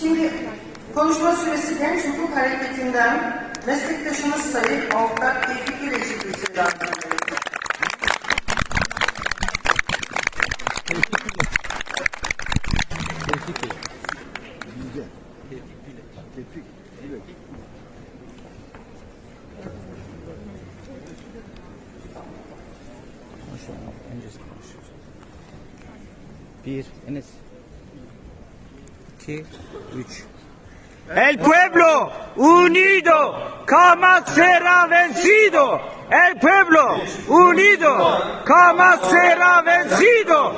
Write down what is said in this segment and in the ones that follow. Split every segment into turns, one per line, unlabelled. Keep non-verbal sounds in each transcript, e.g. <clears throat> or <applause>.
Şimdi konuşma süresi genç hukuk hareketinden meslektaşımız Sayın Avukat Tevfik.
Öncesi konuşuyoruz. Bir, Enes. İki, üç.
El pueblo unido jamás será vencido. El pueblo unido jamás será vencido.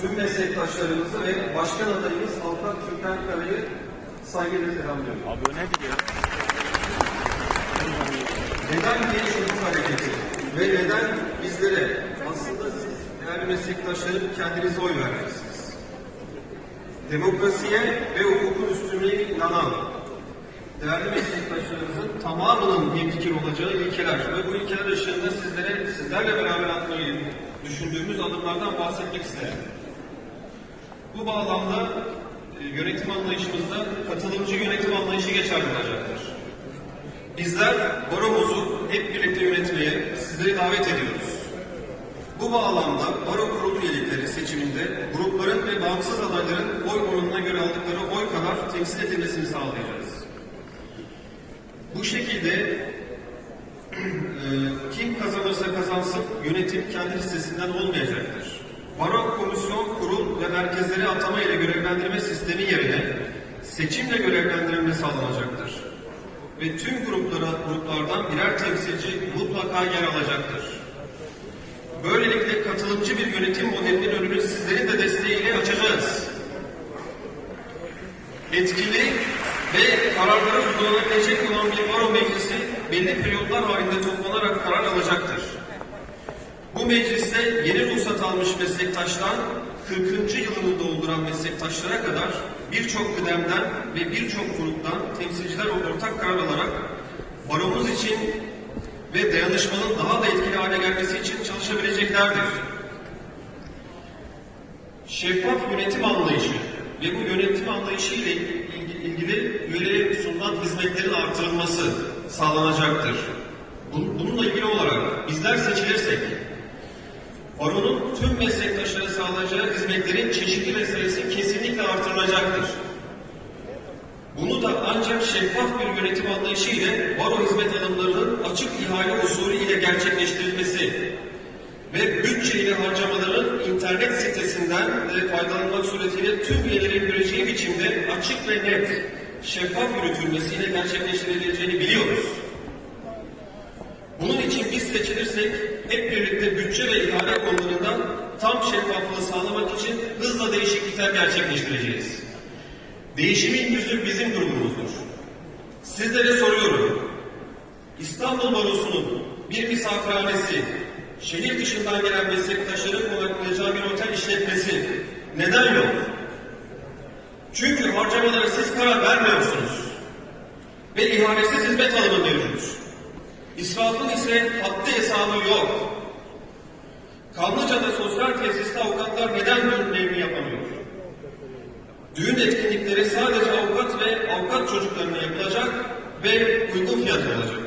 Tüm meslektaşlarımızı ve başkan adayımız Avukat Türkan Kara'yı saygıyla selamlıyorum. Abi nedir ya? Neden genç hukuk hareketi ve neden bizlere aslında siz değerli meslektaşlarım kendinize oy vermelisiniz. Demokrasiye ve hukukun üstünlüğüne inanan değerli meslektaşlarımızın tamamının bir fikir olacağı ilkeler ve bu ilkeler ışığında sizlere sizlerle beraber atmayı düşündüğümüz adımlardan bahsetmek isterim. Bu bağlamda e, yönetim anlayışımızda katılımcı yönetim anlayışı geçerli olacaktır. Bizler baromuzu hep birlikte yönetmeye sizleri davet ediyoruz. Bu bağlamda baro kurulu üyelikleri seçiminde grupların ve bağımsız adayların oy oranına göre aldıkları oy kadar temsil edilmesini sağlayacağız. Bu şekilde <clears throat> e, kim kazanırsa kazansın yönetim kendi listesinden olmayacaktır. Baro komisyon, kurul ve merkezleri atama ile görevlendirme sistemi yerine seçimle görevlendirilme sağlanacaktır. Ve tüm gruplara, gruplardan birer temsilci mutlaka yer alacaktır. Böylelikle katılımcı bir yönetim modelinin önünü sizlerin de desteğiyle açacağız. Etkili ve kararlara uygulanabilecek olan bir baro meclisi belli periyotlar halinde toplanarak karar alacaktır. Bu mecliste yeni ruhsat almış meslektaştan 40. yılını dolduran meslektaşlara kadar birçok kıdemden ve birçok gruptan temsilciler ortak karar alarak baromuz için ve dayanışmanın daha da etkili hale gelmesi çalışabileceklerdir. Şeffaf yönetim anlayışı ve bu yönetim anlayışı ile ilgi- ilgili üyelere sunulan hizmetlerin artırılması sağlanacaktır. Bu- Bununla ilgili olarak bizler seçilirsek Baronun tüm meslektaşlara sağlayacağı hizmetlerin çeşitli ve kesinlikle artırılacaktır. Bunu da ancak şeffaf bir yönetim anlayışı ile baro hizmet alımlarının açık ihale usulü ile gerçekleştirilmesi ve bütçe ile harcamaların internet sitesinden de faydalanmak suretiyle tüm üyelerin göreceği biçimde açık ve net, şeffaf yürütülmesiyle gerçekleştirileceğini biliyoruz. Bunun için biz seçilirsek hep birlikte bütçe ve ihale konularında tam şeffaflığı sağlamak için hızla değişiklikler gerçekleştireceğiz. Değişimin yüzü bizim grubumuzdur. Sizlere soruyorum. İstanbul Barosu'nun bir misafirhanesi, şehir dışından gelen meslektaşların konaklayacağı bir otel işletmesi neden yok? Çünkü harcamalara siz karar vermiyorsunuz. Ve ihalesiz hizmet alımı mevcut. İsrafın ise haddi hesabı yok. Kanlıca'da sosyal tesiste avukatlar neden düğünlerini yapamıyor? Düğün etkinlikleri sadece avukat ve avukat çocuklarına yapılacak ve uygun fiyat olacak.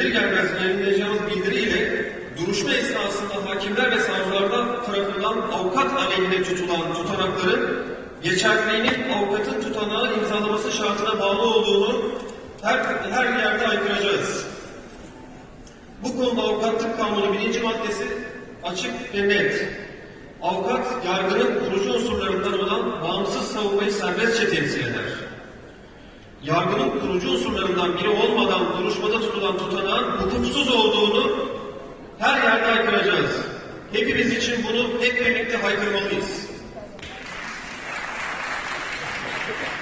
Gelir gelmez yayınlayacağımız bildiriyle duruşma esnasında hakimler ve savcılardan tarafından avukat aleyhine tutulan tutanakların geçerliliğinin avukatın tutanağı imzalaması şartına bağlı olduğunu her, her yerde aykıracağız. Bu konuda avukatlık kanunu birinci maddesi açık ve net. Avukat yargının kurucu unsurlarından olan bağımsız savunmayı serbestçe. Yargının kurucu unsurlarından biri olmadan duruşmada tutulan tutanağın hukuksuz olduğunu her yerde haykıracağız. Hepimiz için bunu hep birlikte haykırmalıyız.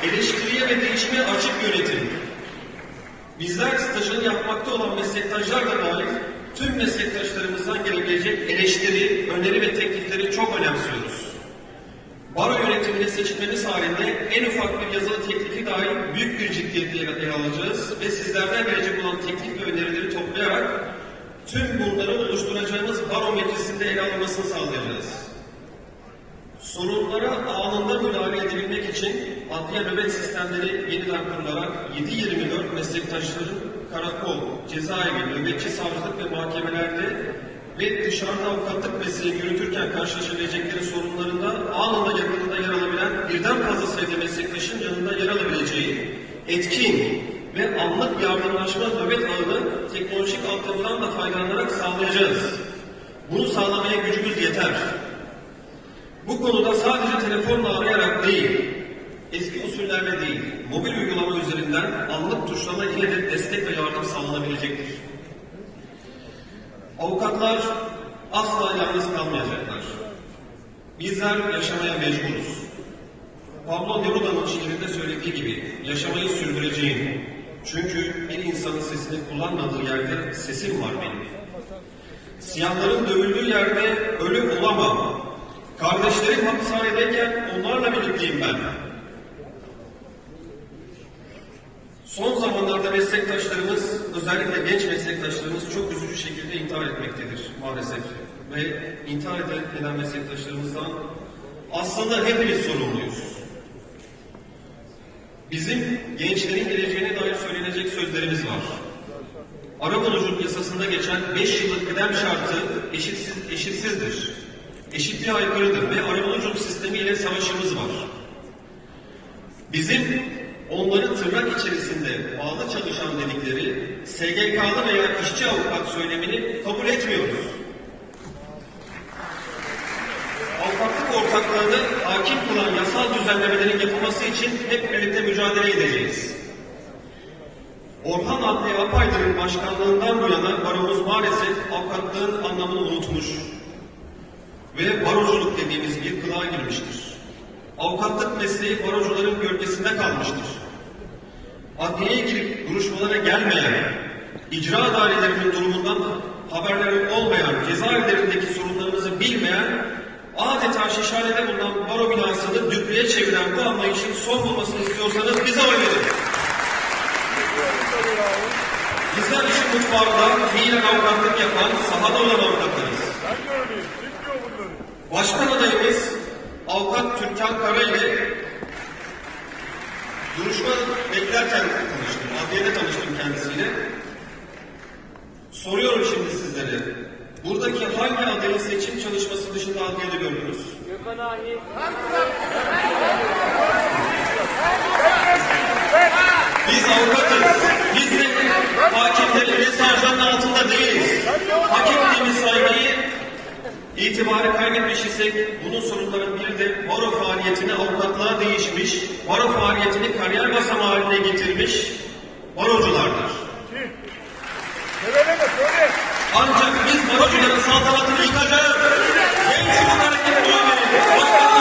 Eleştiriye ve değişime açık yönetim. Bizler stajını yapmakta olan meslektaşlar da dahil tüm meslektaşlarımızdan gelebilecek eleştiri, öneri ve teklifleri çok önemsiyoruz. Baro yönetimine seçilmemiz halinde en ufak bir dahil büyük bir ciddiyetle ele alacağız ve sizlerden gelecek olan teklif ve önerileri toplayarak tüm bunları oluşturacağımız baro meclisinde ele alınmasını sağlayacağız. Sorunlara anında müdahale edebilmek için adliye nöbet sistemleri yeniden kurularak 7-24 meslektaşların karakol, cezaevi, nöbetçi savcılık ve mahkemelerde ve dışarıda avukatlık mesleği yürütürken karşılaşabilecekleri sorunlarında anında yakınında yer alabilen birden fazla sayıda meslektaşın yanında yer alabileceği etkin ve anlık yardımlaşma nöbet ağını teknolojik altyapıdan da faydalanarak sağlayacağız. Bunu sağlamaya gücümüz yeter. Bu konuda sadece telefonla arayarak değil, eski usullerle değil, mobil uygulama üzerinden anlık tuşlama ile de destek ve yardım sağlanabilecektir. Avukatlar asla yalnız kalmayacaklar. Bizler yaşamaya mecburuz. Pablo Neruda'nın şiirinde söylediği gibi yaşamayı sürdüreceğim. Çünkü bir insanın sesini kullanmadığı yerde sesim var benim. Siyahların dövüldüğü yerde ölü olamam. Kardeşlerim hapishanedeyken onlarla birlikteyim ben. Son zamanlarda meslektaşlarımız, özellikle genç meslektaşlarımız çok üzücü şekilde intihar etmektedir maalesef. Ve intihar eden- meslektaşlarımızdan aslında hepimiz sorumluyuz. Bizim gençlerin geleceğine dair söylenecek sözlerimiz var. Arabuluculuk yasasında geçen 5 yıllık kıdem şartı eşitsiz, eşitsizdir. Eşitliğe aykırıdır ve arabuluculuk sistemiyle savaşımız var. Bizim onları tırnak içerisinde bağlı çalışan dedikleri SGK'lı veya işçi avukat söylemini kabul etmiyoruz. Avukatlık ortaklarını hakim kılan yasal düzenlemelerin yapılması için hep birlikte mücadele edeceğiz. Orhan Adli Apaydır'ın başkanlığından bu yana baromuz maalesef avukatlığın anlamını unutmuş ve baroculuk dediğimiz bir kılığa girmiştir. Avukatlık mesleği barocuların gölgesinde kalmıştır. Adliyeye girip duruşmalara gelmeyen, icra dairelerinin durumundan haberleri olmayan, cezaevlerindeki sorunlarımızı bilmeyen, adeta şişhanede bulunan baro binasını düplüğe çeviren bu anlayışın son bulmasını istiyorsanız bize oy verin. Bizler işin mutfağında fiilen avukatlık yapan, sahada olan avukatlarız. Başkan adayımız avukat Türkan Kara ile duruşma beklerken tanıştım. Adliyede tanıştım kendisiyle. Soruyorum şimdi sizlere. Buradaki hangi adayın seçim çalışması dışında adliyede gördünüz? Biz avukatız. Biz de hakimlerin ve altında değiliz. Hak ettiğimiz saygıyı itibarı kaybetmiş isek bunun sorunların biri de baro faaliyetini avukatlığa değişmiş, baro faaliyetini kariyer basamağı haline getirmiş baroculardır. Ancak biz barocuların saltanatını yıkacağız. Genç yılın hareketi oy